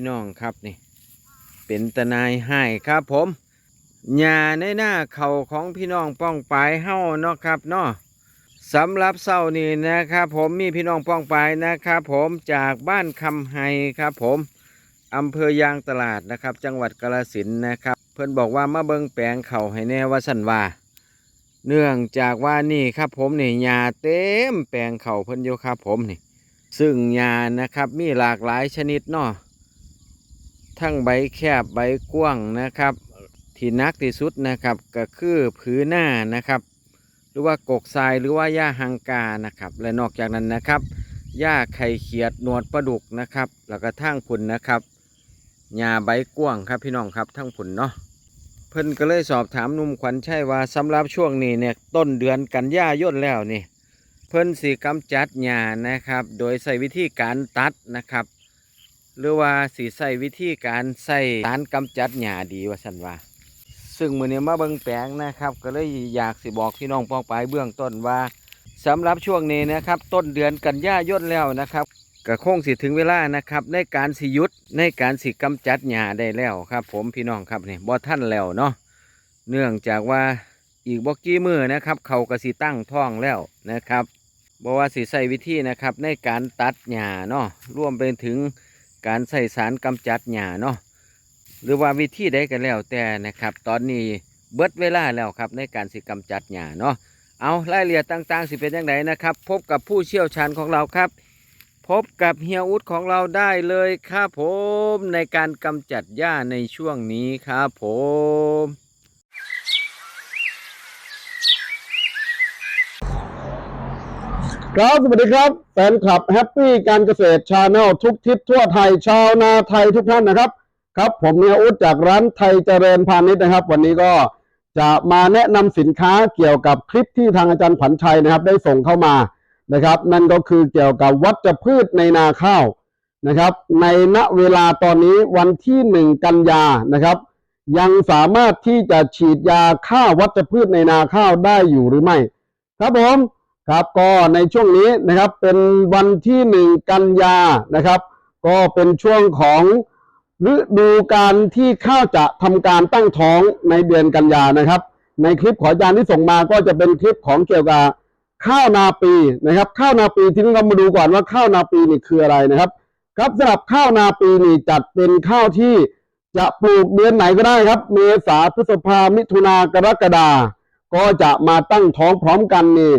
พี่น้องครับนี่ เป็นตนายให้ครับผมหญ้าในหน้าเขาของพี่น้องป้องปายเฮ้าเนาะครับเนาะสำหรับเศร้านี้นะครับผมมีพี่น้องป้องปายนะครับผมจากบ้านคำไฮครับผมอำเภอยางตลาดนะครับ จังหวัดกาฬสินนะครับ เพื่อนบอกว่ามาเบิงแปลงเขาให้แน่ว่าสันว่าเนื่องจากว่านี่ครับผมนี่หญ้าเต็มแปลงเขาเพิ่นอยู่ครับผมนี่ ซึ่งหญ้านะครับมีหลากหลายชนิดเนาะ ทั้งใบแคบใบกว้างนะครับ ที่นักที่สุดนะครับก็คือผืนหน้านะครับ หรือว่ากกทรายหรือว่าหญ้าฮังกานะครับ และนอกจากนั้นนะครับหญ้าไข่เขียดหนวดปลาดุกนะครับ แล้วก็ทั้งผุนนะครับหญ้าใบกว้างครับพี่น้องครับทั้งผุนเนาะเพิ่นก็เลยสอบถามนุ่มขวัญชัยว่าสำหรับช่วงนี้เนี่ยต้นเดือนกันยายนแล้วนี่ เพิ่นสีกำจัดหญ้านะครับ โดยใส่วิธีการตัดนะครับ หรือว่าสีใส่วิธีการใส่สารกำจัดหญ้าดีว่าสันว่า ซึ่งมือนี้มาเบิ่งแปลงนะครับ ก็เลยอยากสิบอกพี่น้องปองปเบื้องต้นว่าสำหรับช่วงนี้นะครับ ต้นเดือนกันยายนแล้วนะครับก็คงสิถึงเวลานะครับในการสิยุดในการสิกำจัดหญ้าได้แล้วครับ ผมพี่น้องครับนี่บ่ท่านแล้วเนาะเนื่องจากว่าอีกบ่กี่มือนะครับ เขาก็สิตั้งท้องแล้วนะครับบอกว่าสิใส่วิธีนะครับ ในการตัดหญ้าเนาะรวมไปถึง การใส่สารกำจัดหญ้าเนาะหรือว่าวิธีใดกันแล้วแต่นะครับ ตอนนี้เบิดเวลาแล้วครับในการสิกำจัดหญ้าเนาะเอารายละเอียดต่างๆ สิเป็นยังไงนะครับ พบกับผู้เชี่ยวชาญของเราครับ พบกับเฮียอุดของเราได้เลยครับผมในการกำจัดหญ้าในช่วงนี้ครับผม ครับ สวัสดีครับ แฟนคลับแฮปปี้การเกษตรชาแนลทุกทิศทั่วไทยชาวนาไทยทุกท่านนะครับ ครับผมเนียอุดจากร้านไทยเจริญพาณิชย์นะครับ วันนี้ก็จะมาแนะนำสินค้าเกี่ยวกับคลิปที่ทางอาจารย์ผันชัยนะครับ ได้ส่งเข้ามานะครับ นั่นก็คือเกี่ยวกับวัชพืชในนาข้าวนะครับ ในณเวลาตอนนี้วันที่หนึ่งกันยานะครับ ยังสามารถที่จะฉีดยาฆ่าวัชพืชในนาข้าวได้อยู่หรือไม่ ครับผม ครับก็ในช่วงนี้นะครับเป็นวันที่หนึ่งกันยานะครับ ก็เป็นช่วงของฤดูการที่ข้าวจะทำการตั้งท้องในเดือนกันยานะครับ ในคลิปขออาจารย์ที่ส่งมาก็จะเป็นคลิปของเกี่ยวกับข้าวนาปีนะครับ ข้าวนาปีที่นี้เรามาดูก่อนว่าข้าวนาปีนี่คืออะไรนะครับ ครับสำหรับข้าวนาปีนี่จัดเป็นข้าวที่จะปลูกเดือนไหนก็ได้ครับ เมษาพฤษภามิถุนากรกฎาก็จะมาตั้งท้องพร้อมกันนี่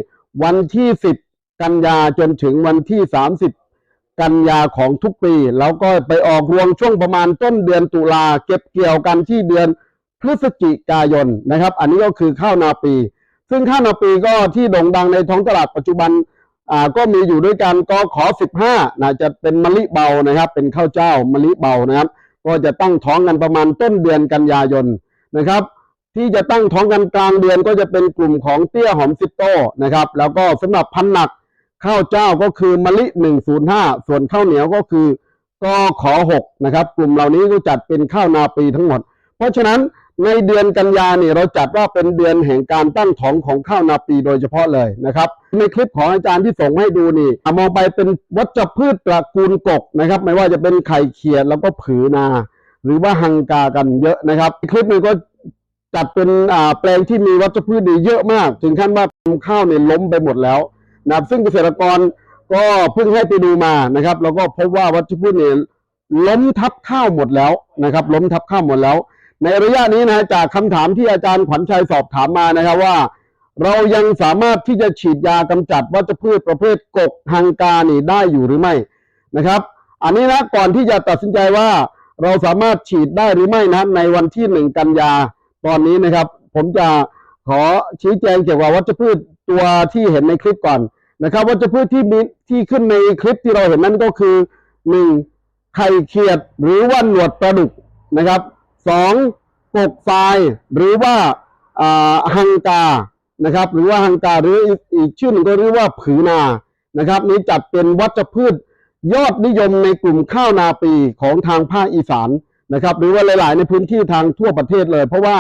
วันที่10กันยาจนถึงวันที่30กันยาของทุกปี แล้วก็ไปออกรวงช่วงประมาณต้นเดือนตุลาเก็บเกี่ยวกันที่เดือนพฤศจิกายนนะครับ อันนี้ก็คือข้าวนาปี ซึ่งข้าวนาปีก็ที่โด่งดังในท้องตลาดปัจจุบันอ่าก็มีอยู่ด้วยกันก็ขอ 15นะจะเป็นมะลิเบานะครับ เป็นข้าวเจ้ามะลิเบานะครับ ก็จะตั้งท้องกันประมาณต้นเดือนกันยายนนะครับ ที่จะตั้งท้องกันกลางเดือนก็จะเป็นกลุ่มของเตี้ยหอมซิโต้นะครับ แล้วก็สำหรับพันหนักข้าวเจ้าก็คือมะลิ105 ส่วนข้าวเหนียวก็คือกอขอ6นะครับ กลุ่มเหล่านี้ก็จัดเป็นข้าวนาปีทั้งหมด เพราะฉะนั้นในเดือนกันยาเนี่ยเราจัดว่าเป็นเดือนแห่งการตั้งท้องของข้าวนาปีโดยเฉพาะเลยนะครับ ในคลิปของอาจารย์ที่ส่งให้ดูนี่มองไปเป็นวัชพืชตระกูลกกนะครับ ไม่ว่าจะเป็นไข่เขียดแล้วก็ผือนา หรือว่าฮังกากันเยอะนะครับ คลิปนี้ก็ จัดเป็นแปลงที่มีวัชพืชดีเยอะมาก ถึงขั้นว่าข้าวเนี่ยล้มไปหมดแล้วนะครับซึ่งเกษตรกรก็เพิ่งให้ไปดูมานะครับ แล้วก็พบว่าวัชพืชเนี่ยล้มทับข้าวหมดแล้วนะครับ ล้มทับข้าวหมดแล้ว ในระยะนี้นะจากคำถามที่อาจารย์ขวัญชัยสอบถามมานะครับว่า เรายังสามารถที่จะฉีดยากำจัดวัชพืชประเภทกกฮังกานี่ได้อยู่หรือไม่นะครับ อันนี้นะก่อนที่จะตัดสินใจว่าเราสามารถฉีดได้หรือไม่นะในวันที่หนึ่งกันยา ตอนนี้นะครับ ผมจะขอชี้แจงเกี่ยวกับวัชพืชตัวที่เห็นในคลิปก่อนนะครับวัชพืชที่มีที่ขึ้นในคลิปที่เราเห็นนั้นก็คือหนึ่งไข่เขียดหรือว่าหนวดปลาดุกนะครับสองกกทรายหรือว่าอ่าฮังกานะครับ หรือว่าฮังกาหรืออีกอีกชื่อหนึ่งก็เรียกว่าผือนานะครับ นี้จัดเป็นวัชพืชยอดนิยมในกลุ่มข้าวนาปีของทางภาคอีสาน นะครับ หรือว่าหลาย ๆ ในพื้นที่ทางทั่วประเทศเลย เพราะว่า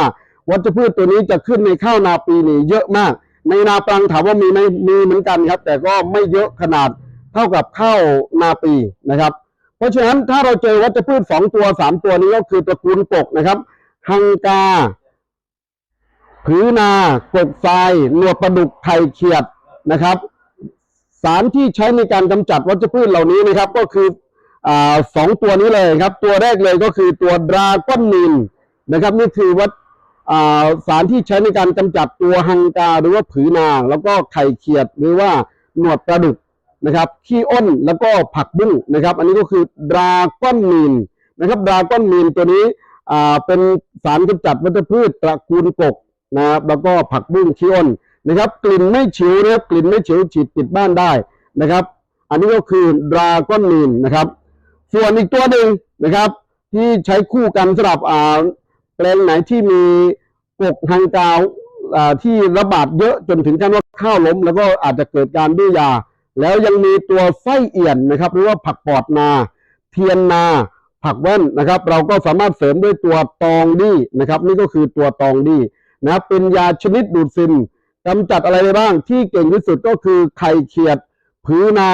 วัชพืชตัวนี้จะขึ้นในข้าวนาปีนี่เยอะมาก ในนาปลังถามว่ามีไหมมีเหมือนกันครับ แต่ก็ไม่เยอะขนาดเท่ากับข้าวนาปีนะครับ เพราะฉะนั้นถ้าเราเจอวัชพืชสองตัวสามตัวนี้ก็คือตระกูลกกนะครับฮังกาผือนากกทรายหนวดปลาดุกไข่เขียดนะครับ สารที่ใช้ในการกำจัดวัชพืชเหล่านี้นะครับ ก็คือ สองตัวนี้เลยครับ ตัวแรกเลยก็คือตัวดราก้อนนินนะครับนี่คือวัตอ่าสารที่ใช้ในการกำจัดตัวฮังกาหรือว่าผือนาแล้วก็ไข่เขียดหรือว่าหนวดปลาดุกนะครับขี้อ้นแล้วก็ผักบุ้งนะครับ อันนี้ก็คือดราก้อนนินนะครับดราก้อนนินตัวนี้เป็นสารกำจัดวัชพืชตระกูลกกนะครับแล้วก็ผักบุ้งขี้อ้นนะครับ กลิ่นไม่ฉิวนะครับกลิ่นไม่ฉิวฉีดติดบ้านได้นะครับ อันนี้ก็คือดราก้อนนีนนะครับ ส่วนอีกตัวหนึ่งนะครับ ที่ใช้คู่กันสำหรับแปลงไหนที่มีกกทางกาวที่ระบาดเยอะจนถึงขั้นว่าข้าวล้ม แล้วก็อาจจะเกิดการดื้อยา แล้วยังมีตัวไส้เอี่ยนนะครับหรือว่าผักปอดนา เทียนนา ผักแว่นนะครับ เราก็สามารถเสริมด้วยตัวตองดีนะครับ นี่ก็คือตัวตองดีนะครับเป็นยาชนิดดูดซึมกำจัดอะไรได้บ้างที่เก่งที่สุดก็คือไข่เขียดผือนา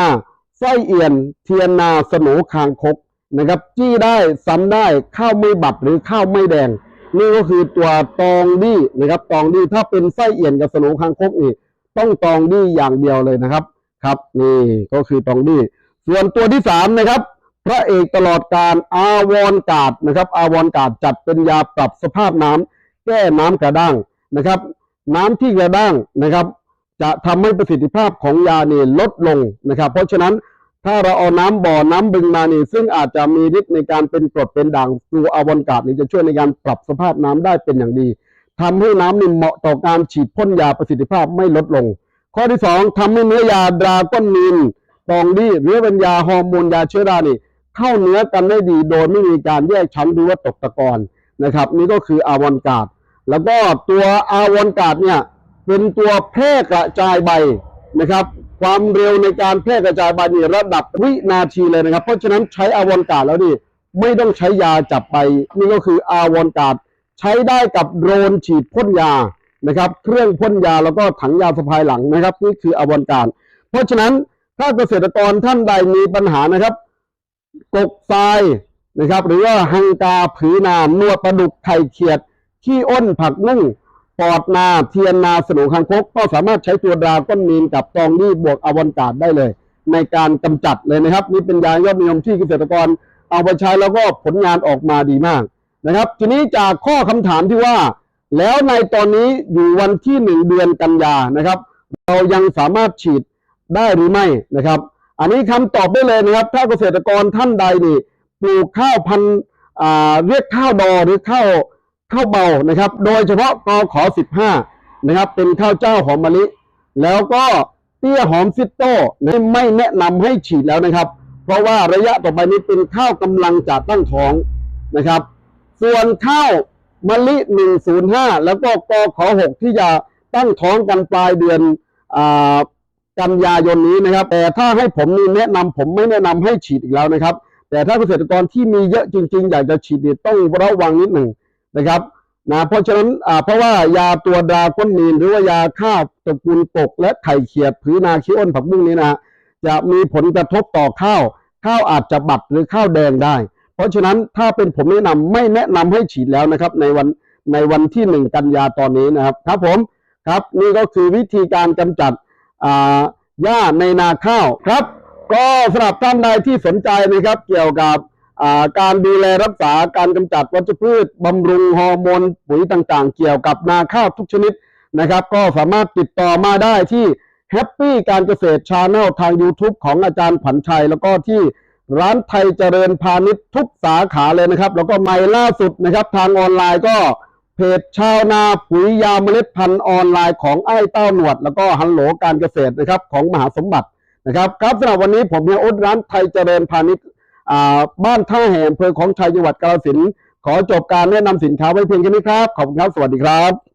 ไส้เอี่ยน เทียนนาสโหนคางคกนะครับ จี้ได้ซ้ำได้ข้าวไม่บัดหรือข้าวไม่แดง นี่ก็คือตัวตองดีนะครับตองดีถ้าเป็นไส้เอี่ยนกับสโหนคางคกนี่ต้องตองดีอย่างเดียวเลยนะครับครับนี่ก็คือตองดีส่วนตัวที่สามนะครับ พระเอกตลอดการอาวอนกาดนะครับ อาวอนกาดจัดเป็นยาปรับสภาพน้ำแก้น้ำกระด้างนะครับ น้ำที่กระด้างนะครับ จะทำให้ประสิทธิภาพของยาเนี่ยลดลงนะครับ เพราะฉะนั้นถ้าเราเอาน้ำบ่อน้ำบึงมานี่ซึ่งอาจจะมีฤทธิ์ในการเป็นกรดเป็นด่างตัวอาวอนกาดนี่จะช่วยในการปรับสภาพน้ำได้เป็นอย่างดีทำให้น้ำนี่เหมาะต่อการฉีดพ่นยาประสิทธิภาพไม่ลดลง ข้อที่สองทำให้เนื้อยาดราก้อนนินตองดีหรือเป็นยาฮอร์โมนยาเชื้อรานี่เข้าเนื้อกันได้ดีโดยไม่มีการแยกชั้นหรือว่าตกตะกอนนะครับ นี่ก็คืออาวอนกาดแล้วก็ตัวอาวอนกาดเนี่ย เป็นตัวแพร่กระจายใบนะครับ ความเร็วในการแพร่กระจายใบนี่ระดับวินาทีเลยนะครับ เพราะฉะนั้นใช้อาวอนกาดแล้วนี่ไม่ต้องใช้ยาจับไป นี่ก็คืออาวอนกาดใช้ได้กับโดรนฉีดพ่นยานะครับ เครื่องพ่นยาแล้วก็ถังยาสะพายหลังนะครับ นี่คืออาวอนกาดเพราะฉะนั้นถ้าเกษตรกรท่านใดมีปัญหานะครับ กกทรายนะครับ หรือว่าฮังกาผือนานวดปลาดุกไข่เขียดขี้อ้นผักนุ่ง ปอดนาเทียนนาสนุคางคกก็สามารถใช้ตัวดราก้อนมีนกับตองดีบวกอวันกาดได้เลย ในการกำจัดเลยนะครับ นี่เป็นยายอดนิยมที่เกษตรกรเอาไปใช้แล้วก็ผลงานออกมาดีมากนะครับ ทีนี้จากข้อคำถามที่ว่า แล้วในตอนนี้อยู่วันที่หนึ่งเดือนกันยานะครับ เรายังสามารถฉีดได้หรือไม่นะครับ อันนี้คำตอบได้เลยนะครับ ถ้าเกษตรกรท่านใดนี่ปลูกข้าวพันธุ์อ่าเรียกข้าวดอหรือข้าว ข้าวเบานะครับ โดยเฉพาะกอขอ15นะครับ เป็นข้าวเจ้าหอมมะลิ แล้วก็เตี้ยหอมซิตโต้ไม่แนะนำให้ฉีดแล้วนะครับ เพราะว่าระยะต่อไปนี้เป็นข้าวกำลังจะตั้งท้องนะครับ ส่วนข้าวมะลิ 105 แล้วก็กอขอ6ที่จะตั้งท้องกันปลายเดือนอกันยายนนี้นะครับ แต่ถ้าให้ผมนี่แนะนำผมไม่แนะนำให้ฉีดอีกแล้วนะครับ แต่ถ้าเกษตรกรที่มีเยอะจริง ๆ อยากจะฉีดต้องระวังนิดหนึ่ง นะครับนะเพราะฉะนั้นอ่าเพราะว่ายาตัวดราก้นนีนหรือว่ายาฆ่าตระกูลกกและไข่เขียดผือนาขี้อ้นผักบุ้งนี้นะจะมีผลกระทบต่อข้าว ข้าวอาจจะบัดหรือข้าวแดงได้ เพราะฉะนั้นถ้าเป็นผมแนะนำไม่แนะนำให้ฉีดแล้วนะครับ ในวันในวันที่หนึ่งกันยาตอนนี้นะครับครับผมครับนี่ก็คือวิธีการกำจัดอ่าหญ้าในนาข้าวครับ ก็สำหรับท่านใดที่สนใจนะครับเกี่ยวกับ การดูแลรักษาการกำจัดวัชพืชบำรุงฮอร์โมนปุ๋ยต่างๆ เกี่ยวกับนาข้าวทุกชนิดนะครับ ก็สามารถติดต่อมาได้ที่แฮปปี้การเกษตรชาแนลทาง YouTube ของอาจารย์ผันชัย แล้วก็ที่ร้านไทยเจริญพาณิชย์ทุกสาขาเลยนะครับ แล้วก็ใหม่ล่าสุดนะครับ ทางออนไลน์ก็เพจชาวนาปุ๋ยยาเมล็ดพันธุ์ออนไลน์ของไอ้เต้าหนวด แล้วก็ฮัลโหลการเกษตรนะครับของมหาสมบัตินะครับ ครับสำหรับวันนี้ผมเฮียอุดร้านไทยเจริญพาณิชย์ บ้านท่าแห่อำเภอของชายจังหวัดกาลสินขอจบการแนะนำสินค้าไว้เพียงแค่นี้ครับ ขอบคุณครับ สวัสดีครับ